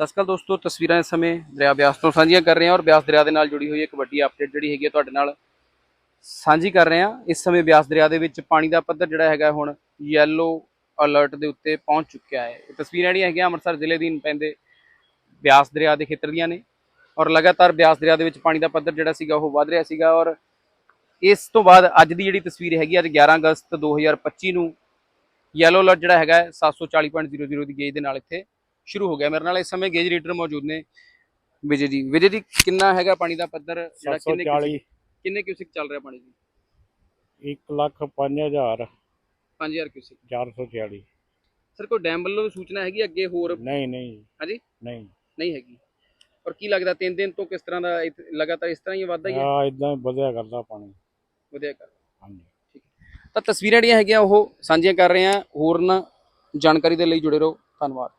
ਸਤਿ ਸ਼੍ਰੀ ਅਕਾਲ ਦੋਸਤੋ, ਤਸਵੀਰਾਂ ਇਸ ਸਮੇਂ ਦਰਿਆ ਬਿਆਸ ਤੋਂ ਸਾਂਝੀਆਂ ਕਰ ਰਹੇ ਹਾਂ ਔਰ ਬਿਆਸ ਦਰਿਆ ਦੇ ਨਾਲ ਜੁੜੀ ਹੋਈ ਇੱਕ ਵੱਡੀ ਅਪਡੇਟ ਜਿਹੜੀ ਹੈਗੀ ਹੈ ਤੁਹਾਡੇ ਨਾਲ ਸਾਂਝੀ ਕਰ ਰਹੇ ਹਾਂ। ਇਸ ਸਮੇਂ ਬਿਆਸ ਦਰਿਆ ਦੇ ਵਿੱਚ ਪਾਣੀ ਦਾ ਪੱਧਰ ਜਿਹੜਾ ਹੈਗਾ ਹੁਣ ਯੈਲੋ ਅਲਰਟ ਦੇ ਉੱਤੇ ਪਹੁੰਚ ਚੁੱਕਿਆ ਹੈ। ਇਹ ਤਸਵੀਰਾਂ ਜਿਹੜੀਆਂ ਹੈਗੀਆਂ ਅੰਮ੍ਰਿਤਸਰ ਜ਼ਿਲ੍ਹੇ ਦੀ ਪੈਂਦੇ ਬਿਆਸ ਦਰਿਆ ਦੇ ਖੇਤਰ ਦੀਆਂ ਨੇ ਔਰ ਲਗਾਤਾਰ ਬਿਆਸ ਦਰਿਆ ਦੇ ਵਿੱਚ ਪਾਣੀ ਦਾ ਪੱਧਰ ਜਿਹੜਾ ਸੀਗਾ ਉਹ ਵਧ ਰਿਹਾ ਸੀਗਾ ਔਰ ਇਸ ਤੋਂ ਬਾਅਦ ਅੱਜ ਦੀ ਜਿਹੜੀ ਤਸਵੀਰ ਹੈਗੀ ਅੱਜ 11 ਅਗਸਤ 2025 ਨੂੰ ਯੈਲੋ ਅਲਰਟ ਜਿਹੜਾ ਹੈਗਾ ਹੈ 740.00 ਦੀ ਗੇਜ ਦੇ ਨਾਲ ਇੱਥੇ ਸ਼ੁਰੂ ਹੋ ਗਿਆ। ਮੇਰੇ ਨਾਲ ਇਸ ਸਮੇਂ ਗੇਜ ਰੀਡਰ ਮੌਜੂਦ ਨੇ ਵਿਜੇ ਜੀ। ਵਿਜੇ ਜੀ ਕਿੰਨਾ ਹੈਗਾ ਪਾਣੀ ਦਾ ਪੱਧਰ? ਜਿਹੜਾ ਕਿੰਨੇ 740 ਕਿਊਸਿਕ- ਕਿੰਨੇ ਕਿਊਸਿਕ ਚੱਲ ਰਿਹਾ ਪਾਣੀ ਜੀ? 1 ਲੱਖ 5000 5000 ਕਿਊਸਿਕ। 440 ਸਰ ਕੋਈ ਡੈਮ ਵੱਲੋਂ ਸੂਚਨਾ ਹੈਗੀ ਅੱਗੇ ਹੋਰ? ਨਹੀਂ ਨਹੀਂ। ਹਾਂਜੀ? ਨਹੀਂ। ਨਹੀਂ ਹੈਗੀ। ਔਰ ਕੀ ਲੱਗਦਾ ਤਿੰਨ ਦਿਨ ਤੋਂ ਕਿਸ ਤਰ੍ਹਾਂ ਦਾ ਲਗਾਤਾਰ ਇਸ ਤਰ੍ਹਾਂ ਹੀ ਵੱਧਦਾ ਹੀ ਹੈ ਇਦਾਂ ਵਧਿਆ ਕਰਦਾ ਪਾਣੀ। ਵਧਿਆ ਕਰ ਹਾਂਜੀ। ਤਾਂ ਤਸਵੀਰਾਂ ਜਿਹੜੀਆਂ ਹੈਗੀਆਂ ਉਹ ਸਾਂਝੀਆਂ ਕਰ ਰਹੇ ਹਾਂ। ਹੋਰ ਨਾ ਜਾਣਕਾਰੀ ਦੇ ਲਈ ਜੁੜੇ ਰਹੋ। ਧੰਨਵਾਦ।